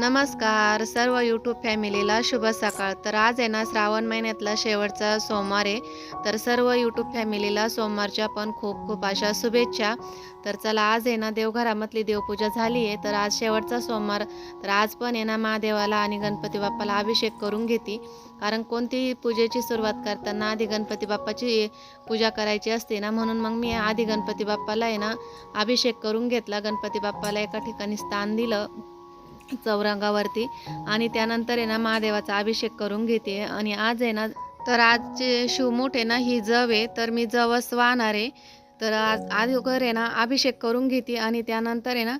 नमस्कार सर्व यूट्यूब फॅमिलीला शुभ सकाळ. तर आज आहे ना श्रावण महिन्यातला शेवटचा सोमवार आहे. तर सर्व यूट्यूब फॅमिलीला सोमवारच्या पण खूप खूप अशा शुभेच्छा. तर चला आज आहे ना देवघरामधली देवपूजा झाली आहे. तर आज शेवटचा सोमवार. तर आज पण आहे ना महादेवाला आणि गणपती बाप्पाला अभिषेक करून घेते. कारण कोणतीही पूजेची सुरुवात करताना आधी गणपती बाप्पाची पूजा करायची असते ना म्हणून मग मी आधी गणपती बाप्पाला आहे ना अभिषेक करून घेतला. गणपती बाप्पाला एका ठिकाणी स्थान दिलं. चौरंगावरती. आणि त्यानंतर आहे ना महादेवाचा अभिषेक करून घेते. आणि आज आहे ना तर आजचे शिवमूठ आहे ना ही जव आहे. तर मी जवस वाहणार आहे. तर आज अगोदर आहे ना अभिषेक करून घेते. आणि त्यानंतर आहे ना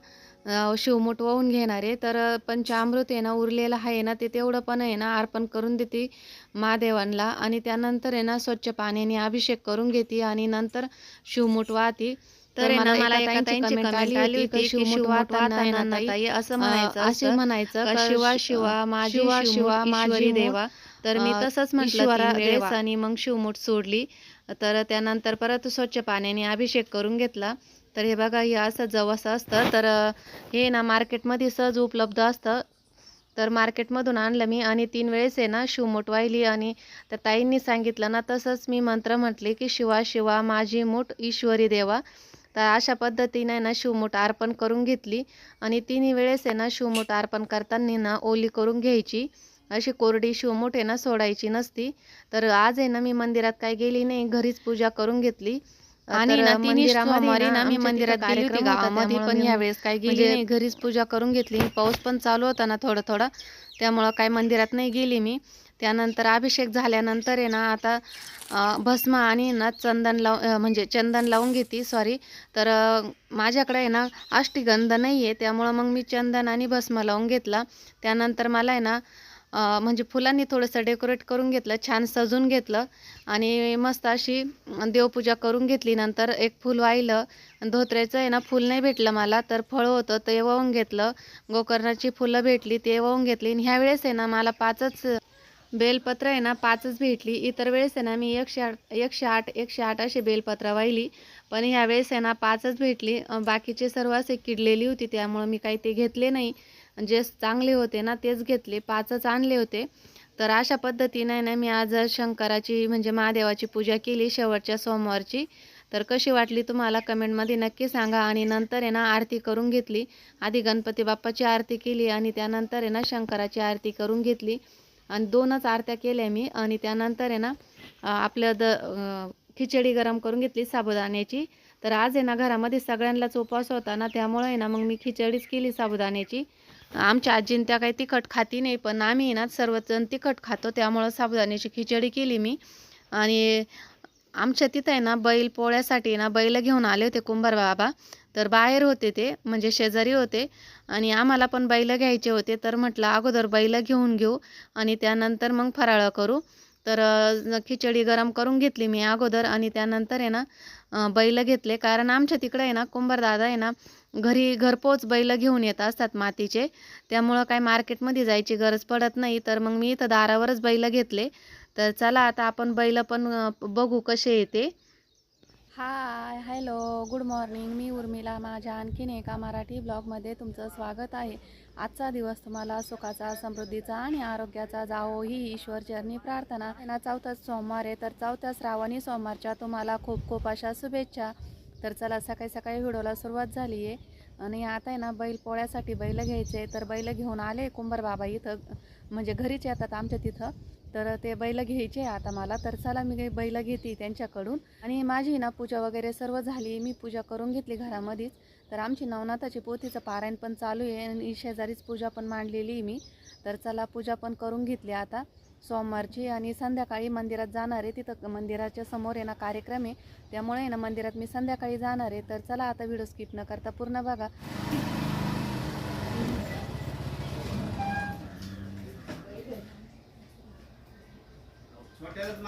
शिवमूठ वाहून घेणार आहे. तर पंचामृत आहे ना उरलेलं आहे ना ते तेवढं पण आहे ना अर्पण करून देते महादेवांना. आणि त्यानंतर आहे ना स्वच्छ पाण्याने अभिषेक करून घेते. आणि नंतर शिवमूठ वाहते. तर ना मला एका ताईंची comment आली होती की ताई असं म्हणायचं असे म्हणायचं शिवा शिवा माझी शिवा माझी देवा. तर मी तसंच म्हटलं आणि मग शिवमूठ सोडली. तर त्यानंतर परत स्वच्छ पाण्याने अभिषेक करून घेतला. तर हे बघा हे असं जवस असतं. तर हे ना मार्केटमध्ये सहज उपलब्ध असतं. तर मार्केटमधून आणलं मी आणि तीन वेळेस आहे ना शिवमूठ वाहिली आणि त्या ताईंनी सांगितलं ना तसंच मी मंत्र म्हटले की शिवा शिवा माझी मूठ ईश्वरी देवा. तर अशा पद्धतीने ना शिवमूठ अर्पण करून घेतली. आणि तिन्ही वेळेस आहे ना शिवमूठ अर्पण करताना ना ओली करून घ्यायची. अशी कोरडी शिवमूठ आहे ना सोडायची नसती. तर आज आहे ना मी मंदिरात काय गेली नाही घरीच पूजा करून घेतली. आणि ना ना मी मंदिरात गेली होती गावामध्ये, पण यावेळेस काय गेली म्हणजे नाही. घरीच पूजा करून घेतली. पाऊस पण चालू होता ना थोडा थोडा. त्यामुळं काय मंदिरात नाही गेली मी. त्यानंतर अभिषेक झाल्यानंतर आहे ना आता भस्म आणि ना चंदन लाव म्हणजे चंदन लावून घेते सॉरी तर माझ्याकडे आहे ना अष्टीगंध नाही आहे त्यामुळं मग मी चंदन आणि भस्म लावून घेतला. त्यानंतर मला आहे ना म्हणजे फुलांनी थोडंसं डेकोरेट करून घेतलं छान सजून घेतलं. आणि मस्त अशी देवपूजा करून घेतली. नंतर एक फूल वाहिलं. धोत्र्याचं आहे ना फूल नाही भेटलं मला तर फळ होतं ते वाहून घेतलं. गोकर्णाची फुलं भेटली ते वाहून घेतली. आणि ह्यावेळेस आहे ना मला पाचच बेलपत्र आहे ना पाचच भेटली. इतर वेळेस आहे ना मी एकशे आठ एकशे आठ एकशे आठ अशी बेलपत्र वाहिली. पण ह्या वेळेस आहे ना पाचच भेटली. बाकीचे सर्व असे किडलेली होती त्यामुळं मी काही ते घेतले नाही. जे चांगले होते ना तेच घेतले. पाचच आणले होते. तर अशा पद्धतीने आहे ना मी आज शंकराची म्हणजे महादेवाची पूजा केली शेवटच्या सोमवारची. तर कशी वाटली तुम्हाला? कमेंटमध्ये नक्की सांगा. आणि नंतर आहे ना आरती करून घेतली. आधी गणपती बाप्पाची आरती केली आणि त्यानंतर आहे ना शंकराची आरती करून घेतली. आणि दोनच आरत्या केल्या मी. आणि त्यानंतर आहे ना आपलं द खिचडी गरम करून घेतली साबुदाण्याची. तर आज आहे ना घरामध्ये सगळ्यांनाच उपवास होता ना त्यामुळे आहे ना मग मी खिचडीच केली साबुदाण्याची. आमच्या आजीन त्या काही तिखट खाती नाही पण आम्ही आहे ना सर्वजण तिखट खातो त्यामुळं साबुदाण्याची खिचडी केली मी. आणि आमच्या तिथं आहे ना बैल पोळ्यासाठी ना बैल घेऊन आले होते कुंभार बाबा तर बाहेर होते ते म्हणजे शेजारी होते. आणि आम्हाला पण बैलं घ्यायचे होते तर म्हटलं अगोदर बैलं घेऊन घेऊ आणि त्यानंतर मग फराळ करू. तर खिचडी गरम करून घेतली मी अगोदर आणि त्यानंतर आहे ना बैलं बैल घेतले. कारण आमच्या तिकडे आहे ना कुंभरदादा आहे ना घरी घरपोच बैलं घेऊन येत असतात मातीचे. त्यामुळं काय मार्केटमध्ये जायची गरज पडत नाही. तर मग मी इथं दारावरच बैलं घेतले. तर चला आता आपण बैल पण बघू कसे येते. हाय हॅलो गुड मॉर्निंग मी उर्मिला. माझ्या आणखीन एका मराठी ब्लॉगमध्ये तुमचं स्वागत आहे. आजचा दिवस तुम्हाला सुखाचा समृद्धीचा आणि आरोग्याचा जावो ही ईश्वर चरणी प्रार्थना. ना चौथा सोमवार आहे तर चौथ्या श्रावणी सोमवारच्या तुम्हाला खूप खूप अशा शुभेच्छा. तर चला सकाळी सकाळी व्हिडिओला सुरुवात झाली आहे आणि आता आहे ना बैल पोळ्यासाठी बैल घ्यायचे तर बैल घेऊन आले कुंभार बाबा इथं म्हणजे घरीच येतात आमच्या तिथं. तर ते बैल घ्यायचे आहे आता मला तर चला मी बैल घेते त्यांच्याकडून. आणि माझी ना पूजा वगैरे सर्व झाली मी पूजा करून घेतली घरामध्येच. तर आमची नवनाथाची पोथीचं पारायण पण चालू आहे आणि शेजारीच पूजा पण मांडलेली आहे मी. तर चला पूजा पण करून घेतली आता. सोमवारची आणि संध्याकाळी मंदिरात जाणार आहे. तिथं मंदिराच्या समोर आहे ना कार्यक्रम आहे. त्यामुळे ना मंदिरात मी संध्याकाळी जाणार आहे. तर चला आता व्हिडिओ स्किप न करता पूर्ण बघा. छोट्यालाच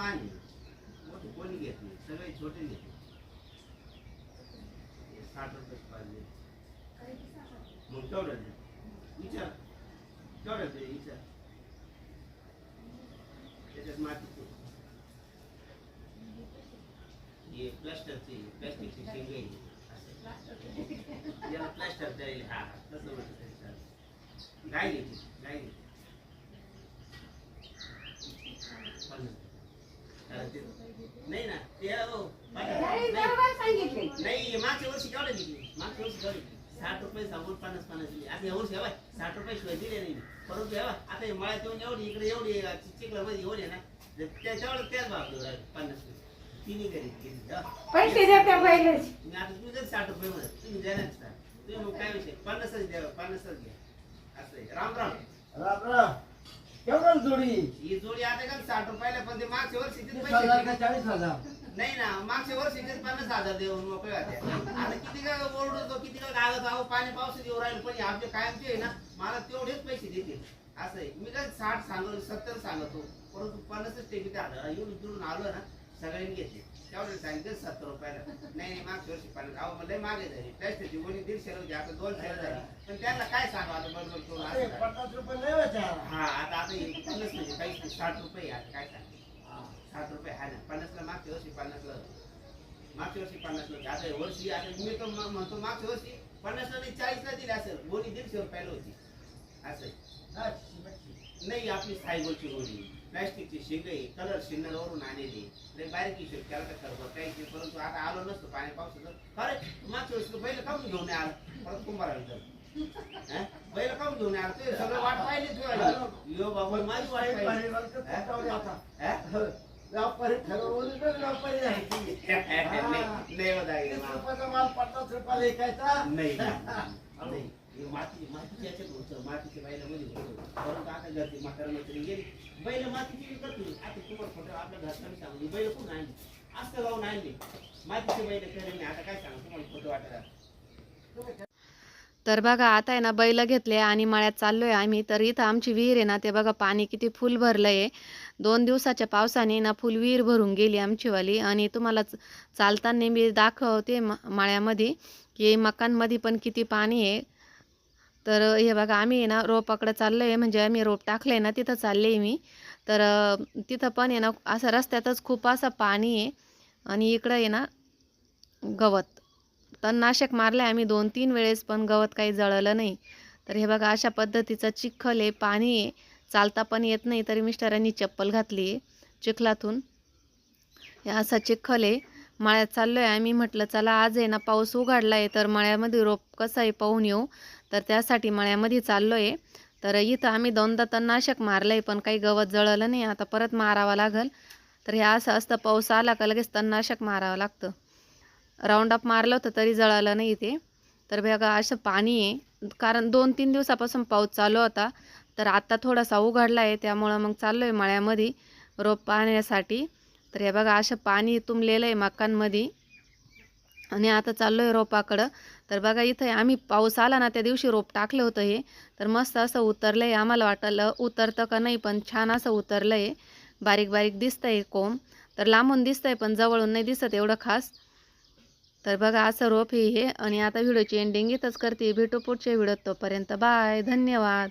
त्याच्यात माती. हे प्लास्टरचे प्लास्टिकचे शेंगे आहे. असं. याला प्लास्टर द्यायला हा तसं म्हणतं त्याच्यात. गाय घ्यायची गाय घ्यायची पन्नास. ते- नाही ना ते हो. नाही मागच्या वर्षी केवढं दिली मागच्या वर्षी केवढं? साठ रुपये सांगून पन्नास पन्नास दिली. आता या वर्षी हवाय साठ रुपये शिवाय दिले नाही परंतु हवा आता हे मळ्यात येऊन एवढी इकडे एवढी चिखला मध्ये एवढी ना. ते- त्या- तेवढं त्याच भाव पन्नास रुपये. तिन्ही घरी केली, हा. पैसे देते पहिलेच मी आता तुम्ही जर साठ रुपये म्हणत तुम्ही देणार का तुम्ही मग काय विषय? पन्नासच द्या पन्नासच घ्या. असं आहे. राम राम. राम राम. केवढं जोडी? ही जोडी आता का साठ रुपयाला पण ते मागच्या वर्षी चाळीस हजार? नाही ना मागच्या वर्षी ते पन्नास हजार देऊन मोकळे होते. आता किती का ओरडतो किती का गावात आहो पाणी पाऊस येऊ राहील पण आपले कायमचे आहे ना मला तेवढेच पैसे देते असं आहे. मी काय साठ सांगतो सत्तर सांगतो परंतु पन्नासच टेकी हजार येऊन जुळून आलो ना सगळ्यांनी घेतले. तेवढे सांगितले सत्तर रुपयाला. नाही नाही मागच्या वर्षी पन्नास. अहो लय मागे झाली. टेस्टची कोणी दीडशे होती आता दोनशे झाली. पण त्यांना काय सांगा आता बरोबर करून काय? रुपये हा आता आता पन्नास म्हणजे नाही साठ रुपये आता काय सांगते साठ रुपये आहे ना पन्नासला मागच्या वर्षी पन्नासला. मागच्या वर्षी पन्नासला आता वर्षी आता मी म- म्हणतो मागच्या वर्षी पन्नासला नाही चाळीसला दिली असेल गोणी दीडशे रुपयाला होती. असं. नाही आपली सायबरची गोणी प्लॅस्टिकची शिंगे कलर शिन्नरवरून आणलेली. लय बारीक हिशोब केला तर खरं काही नाही. परंतु आता आलो नसतो पाणी पावसाचं. अरे मागच्या वर्षी बैल काऊन घेऊन नाही आला. परत कुंभारा इथं बैल काऊन घेऊन नाही आला. ते सगळं वाट पाहिली तू यो बाबा माझी वाट पाहिली. तर व्यापारी आहे ती. नाही नाही होत आहे. तीस रुपयाचा माल पन्नास रुपयाला विकायचा. नाही नाही हे माती मातीच्या याच्यात होतं. मातीच्या बैला मध्ये होतं. परंतु आता घरची म्हातारा मैत्रिणी गेली. बैल मातीची विकत होती आता तुम्हाला खोटं आपल्या घरच्यांनी सांगू. बैल कोण आणली? असं जाऊन आणली. मातीचे बैल खरे नाही. आता काय सांगू? तुम्हाला खोटं वाटत तर बघा आता आहे ना बैल घेतले आणि मळ्यात चाललोय आम्ही. तर इथं आमची विहीर आहे ना ते बघा पाणी किती फुल भरलंय. दोन दिवसाच्या पावसाने ना फुल विहीर भरून गेली आमचीवाली आणि तुम्हाला च- चालताना मी दाखवते माळ्यामध्ये की मकांमध्ये पण किती पाणी आहे. तर हे बघा आम्ही आहे ना रोपाकडं चाललो आहे म्हणजे आम्ही रोप टाकले ना तिथं चालले आहे मी. तर तिथं पण आहे ना असं रस्त्यातच खूप असं पाणी आहे. आणि इकडं आहे ना गवत. तणनाशक मारलं आहे आम्ही दोन तीन वेळेस पण गवत काही जळलं नाही. तर हे बघा अशा पद्धतीचं चिखल आहे पाणी आहे. चालता पण येत नाही तरी मिस्टरांनी चप्पल घातली आहे चिखलातून. हे असा चिखल आहे मळ्यात चाललो आहे आम्ही म्हटलं चला आज आहे ना पाऊस उघडला आहे तर मळ्यामध्ये रोप कसं आहे पाहून येऊ. तर त्यासाठी मळ्यामध्ये चाललो आहे तर इथं आम्ही दोनदा तणनाशक मारलं आहे पण काही गवत जळलं नाही आता परत मारावं लागेल. तर हे असं असतं पाऊस आला का लगेच तणनाशक मारावं लागतं. राऊंड अप मारलं होतं तरी जळालं नाही ते. तर बघा असं पाणी आहे. कारण दोन तीन दिवसापासून पाऊस चालू होता. तर आता थोडासा उघडला आहे त्यामुळं मग चाललो आहे मळ्यामध्ये रोप पाहण्यासाठी. तर हे बघा असं पाणी तुंबलेलं आहे मकांमध्ये आणि आता चाललो आहे रोपाकडं. तर बघा इथं आम्ही पाऊस आला ना त्या दिवशी रोप टाकलं होतं हे. तर मस्त असं उतरलं आहे आम्हाला वाटलं. उतरतं का नाही पण छान असं उतरलं आहे बारीक बारीक दिसतं आहे कोंब. तर लांबून दिसतं आहे पण जवळून नाही दिसत एवढं खास. तर बघा असं रोप हे हे. आणि आता व्हिडिओची एंडिंग इथंच करते. भेटू पुढच्या व्हिडिओत तोपर्यंत. बाय. धन्यवाद.